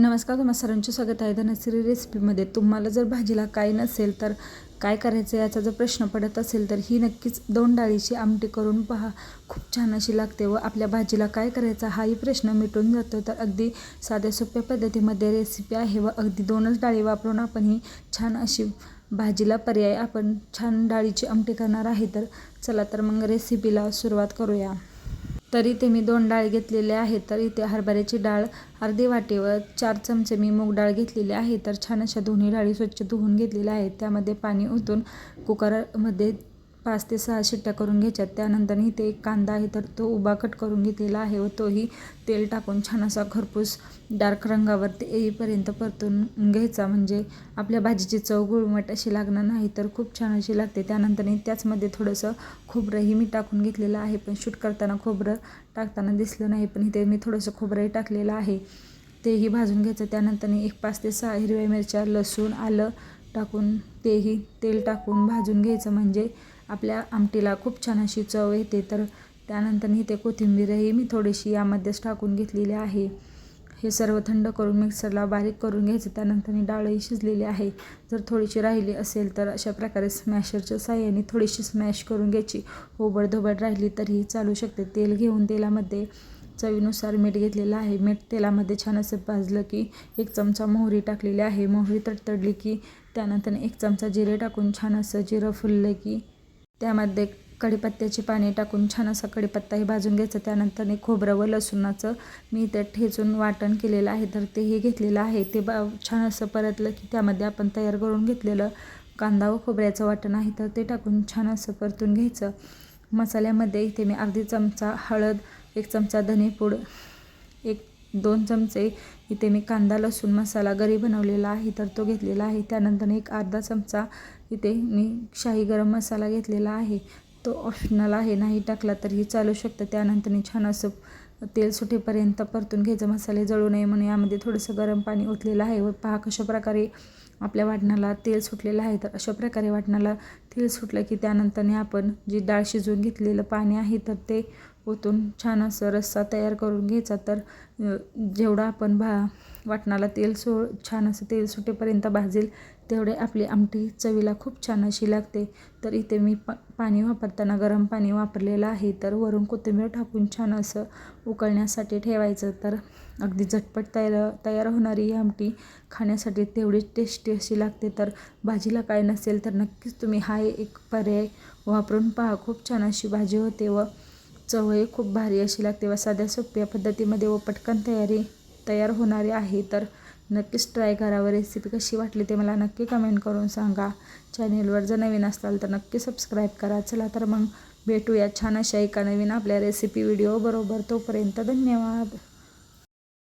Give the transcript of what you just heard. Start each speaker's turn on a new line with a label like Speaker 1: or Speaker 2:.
Speaker 1: नमस्कार तुम्हा सर्वांचे स्वागत आहे धनश्री रेसिपीमध्ये. तुम्हाला जर भाजीला काय नसेल तर काय करायचं याचा जर प्रश्न पडत असेल तर ही नक्कीच दोन डाळीची आमटी करून पहा. खूप छान अशी लागते व आपल्या भाजीला काय करायचा हाही प्रश्न मिटून जातो. तर अगदी साध्या सोप्या पद्धतीमध्ये रेसिपी आहे व अगदी दोनच डाळी वापरून आपण ही छान अशी भाजीला पर्याय आपण छान डाळीची आमटी करणार आहे. तर चला तर मग रेसिपीला सुरुवात करूया. तर इथे मी दोन डाळ घेतलेले आहेत तर इथे हरभऱ्याची डाळ अर्धी वाटेवर चार चमचे मी मूग डाळ घेतलेली आहे तर छान अशा दोन्ही डाळी स्वच्छ धुवून घेतलेल्या आहेत. त्यामध्ये पाणी ओतून कुकरमध्ये पाच ते सहा शिट्ट्या करून घ्यायच्यात. त्यानंतर इथे एक कांदा आहे तर तो उभा कट करून घेतलेला आहे व तोही तेल टाकून छान असा खरपूस डार्क रंगावर ते येईपर्यंत परतून घ्यायचा. म्हणजे आपल्या भाजीची चव गुळमट अशी लागणार नाही तर खूप छान अशी लागते. त्यानंतर त्याचमध्ये थोडंसं खोबरंही मी टाकून घेतलेलं आहे पण शूट करताना खोबरं टाकताना दिसलं नाही पण इथे मी थोडंसं खोबरंही टाकलेलं आहे. तेही भाजून घ्यायचं. त्यानंतर एक पाच ते सहा हिरव्या मिरच्या लसूण आलं टाकून तेही तेल टाकून भाजून घ्यायचं. म्हणजे आपल्या आमटीला खूप छान अशी चव येते. तर त्यानंतर इथे कोथिंबीरही मी थोडीशी यामध्येच टाकून घेतलेली आहे. हे सर्व थंड करून मिक्सरला बारीक करून घ्यायचं. त्यानंतर डाळही शिजलेली आहे. जर थोडीशी राहिली असेल तर अशा प्रकारे स्मॅशरच्या साह्याने थोडीशी स्मॅश करून घ्यायची. ओबडधोबड राहिली तरीही चालू शकते. तेल घेऊन तेलामध्ये चवीनुसार मीठ घेतलेलं आहे. मीठ तेलामध्ये छान असं भाजलं की एक चमचा मोहरी टाकलेली आहे. मोहरी तडतडली की त्यानंतर एक चमचा जिरे टाकून छान असं जिरं फुललं की त्यामध्ये कढीपत्त्याची पाने टाकून छान असा कढीपत्ताही भाजून घ्यायचा. त्यानंतर खोबरं व लसूणाचं मी ते ठेचून वाटण केलेलं आहे. तर तेही घेतलेलं आहे. ते बा छान असं परतलं की त्यामध्ये आपण तयार करून घेतलेलं कांदा व खोबऱ्याचं वाटण आहे. तर ते टाकून छान असं परतून घ्यायचं. मसाल्यामध्ये इथे मी अर्धी चमचा हळद एक चमचा धनेपूड एक दोन चमचे इथे मी कांदा लसूण मसाला घरी बनवलेला आहे तर तो घेतलेला आहे. त्यानंतर एक अर्धा चमचा इथे मी शाही गरम मसाला घेतलेला आहे. तो ऑप्शनल आहे नाही टाकला तरीही चालू शकतं. त्यानंतर छान असं तेल सुटेपर्यंत परतून घ्यायचं. मसाले जळू नये म्हणून यामध्ये थोडंसं गरम पाणी ओतलेलं आहे. व पहा कशा प्रकारे आपल्या वाटणाला तेल सुटलेलं आहे. तर अशा प्रकारे वाटणाला तेल सुटलं की त्यानंतरने आपण जी डाळ शिजवून घेतलेलं पाणी आहे तर ते ओतून छान असं रस्सा तयार करून घ्यायचा. तर जेवढा आपण भा वाटणाला तेल सो छान असं तेल सुटेपर्यंत भाजेल तेवढे आपली आमटी चवीला खूप छान अशी लागते. तर इथे मी पा पाणी वापरताना गरम पाणी वापरलेलं आहे. तर वरून कोथिंबीर टाकून छान असं उकळण्यासाठी ठेवायचं. तर अगदी झटपट तयार तयार होणारी ही आमटी खाण्यासाठी तेवढीच टेस्टी अशी लागते. तर भाजीला काय नसेल तर नक्कीच तुम्ही हा एक पर्याय वापरून पहा. खूप छान अशी भाजी होते व चवही खूप भारी अशी लागते व साध्या सोप्या पद्धतीमध्ये व पटकन तयारी तयार होणारी आहे. तर नक्कीच ट्राय करा व रेसिपी कशी वाटली ते मला नक्की कमेंट करून सांगा. चॅनेलवर जर नवीन असाल तर नक्की सबस्क्राईब करा. चला तर मग भेटूया छान अशा एका नवीन आपल्या रेसिपी व्हिडिओ बरोबर. तोपर्यंत धन्यवाद.